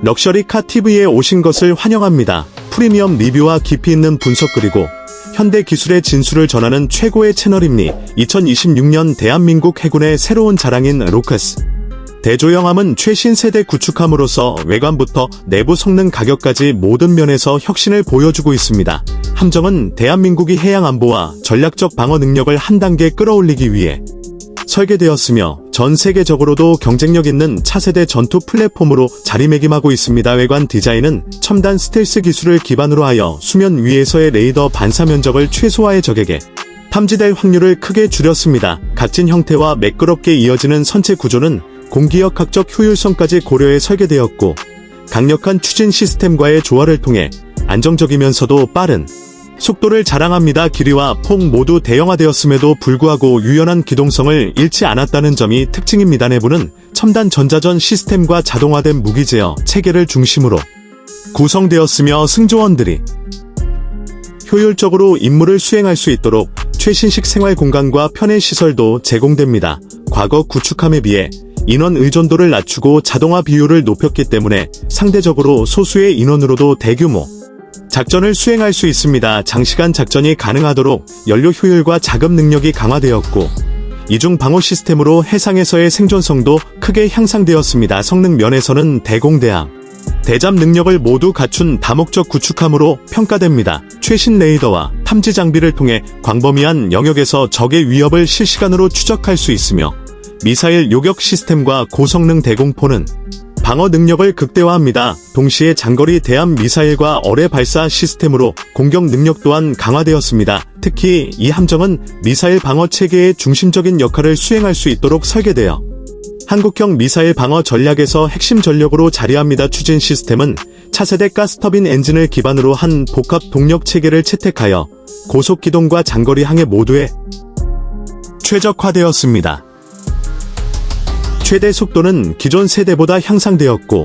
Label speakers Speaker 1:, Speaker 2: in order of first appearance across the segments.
Speaker 1: 럭셔리 카 TV에 오신 것을 환영합니다. 프리미엄 리뷰와 깊이 있는 분석 그리고 현대 기술의 진수를 전하는 최고의 채널입니 2026년 대한민국 해군의 새로운 자랑인 로커스. 대조영함은 최신 세대 구축함으로써 외관부터 내부 성능 가격까지 모든 면에서 혁신을 보여주고 있습니다. 함정은 대한민국이 해양 안보와 전략적 방어 능력을 한 단계 끌어올리기 위해 설계되었으며 전 세계적으로도 경쟁력 있는 차세대 전투 플랫폼으로 자리매김하고 있습니다. 외관 디자인은 첨단 스텔스 기술을 기반으로 하여 수면 위에서의 레이더 반사 면적을 최소화해 적에게 탐지될 확률을 크게 줄였습니다. 각진 형태와 매끄럽게 이어지는 선체 구조는 공기역학적 효율성까지 고려해 설계되었고 강력한 추진 시스템과의 조화를 통해 안정적이면서도 빠른 속도를 자랑합니다. 길이와 폭 모두 대형화되었음에도 불구하고 유연한 기동성을 잃지 않았다는 점이 특징입니다. 내부는 첨단 전자전 시스템과 자동화된 무기 제어 체계를 중심으로 구성되었으며 승조원들이 효율적으로 임무를 수행할 수 있도록 최신식 생활 공간과 편의 시설도 제공됩니다. 과거 구축함에 비해 인원 의존도를 낮추고 자동화 비율을 높였기 때문에 상대적으로 소수의 인원으로도 대규모 작전을 수행할 수 있습니다. 장시간 작전이 가능하도록 연료 효율과 자급 능력이 강화되었고 이중 방어 시스템으로 해상에서의 생존성도 크게 향상되었습니다. 성능 면에서는 대공대함, 대잠 능력을 모두 갖춘 다목적 구축함으로 평가됩니다. 최신 레이더와 탐지 장비를 통해 광범위한 영역에서 적의 위협을 실시간으로 추적할 수 있으며 미사일 요격 시스템과 고성능 대공포는 방어 능력을 극대화합니다. 동시에 장거리 대함 미사일과 어뢰 발사 시스템으로 공격 능력 또한 강화되었습니다. 특히 이 함정은 미사일 방어 체계의 중심적인 역할을 수행할 수 있도록 설계되어 한국형 미사일 방어 전략에서 핵심 전력으로 자리합니다. 추진 시스템은 차세대 가스터빈 엔진을 기반으로 한 복합 동력 체계를 채택하여 고속 기동과 장거리 항해 모두에 최적화되었습니다. 최대 속도는 기존 세대보다 향상되었고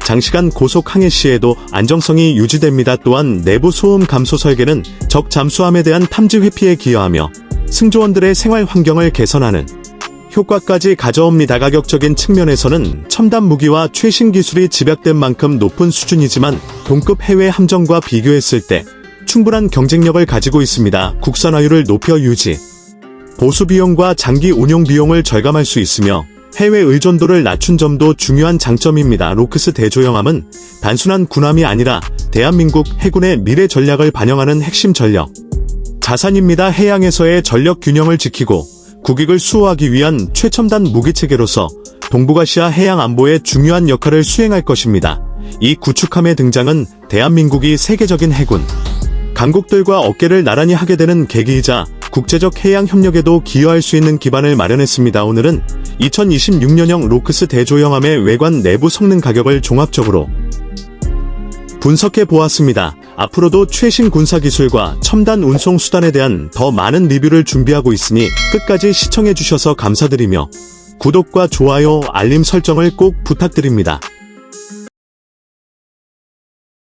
Speaker 1: 장시간 고속 항해 시에도 안정성이 유지됩니다. 또한 내부 소음 감소 설계는 적 잠수함에 대한 탐지 회피에 기여하며 승조원들의 생활 환경을 개선하는 효과까지 가져옵니다. 가격적인 측면에서는 첨단 무기와 최신 기술이 집약된 만큼 높은 수준이지만 동급 해외 함정과 비교했을 때 충분한 경쟁력을 가지고 있습니다. 국산화율을 높여 유지, 보수 비용과 장기 운용 비용을 절감할 수 있으며 해외 의존도를 낮춘 점도 중요한 장점입니다. 로크스 대조영함은 단순한 군함이 아니라 대한민국 해군의 미래 전략을 반영하는 핵심 전력 자산입니다. 해양에서의 전력 균형을 지키고 국익을 수호하기 위한 최첨단 무기 체계로서 동북아시아 해양 안보에 중요한 역할을 수행할 것입니다. 이 구축함의 등장은 대한민국이 세계적인 해군 강국들과 어깨를 나란히 하게 되는 계기이자 국제적 해양 협력에도 기여할 수 있는 기반을 마련했습니다. 오늘은 2026년형 로크스 대조영함의 외관 내부 성능 가격을 종합적으로 분석해 보았습니다. 앞으로도 최신 군사 기술과 첨단 운송 수단에 대한 더 많은 리뷰를 준비하고 있으니 끝까지 시청해 주셔서 감사드리며 구독과 좋아요, 알림 설정을 꼭 부탁드립니다.